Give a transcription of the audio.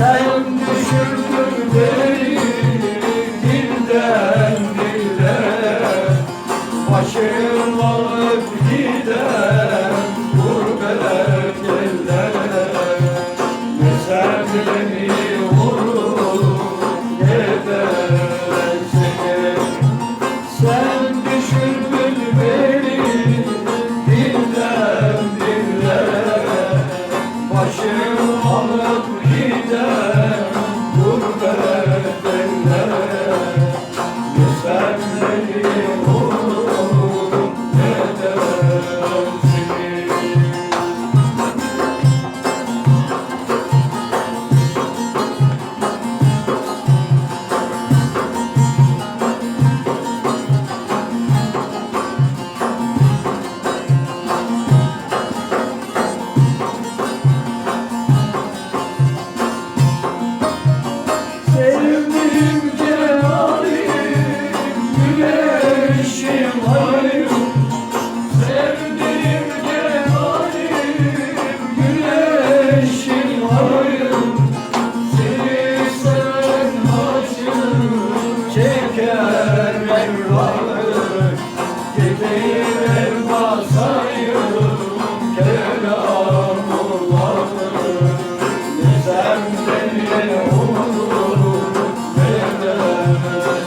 Sen düşürdün beni dilden dile Başım alıp giden gurbelere Sen benden umudunu veremem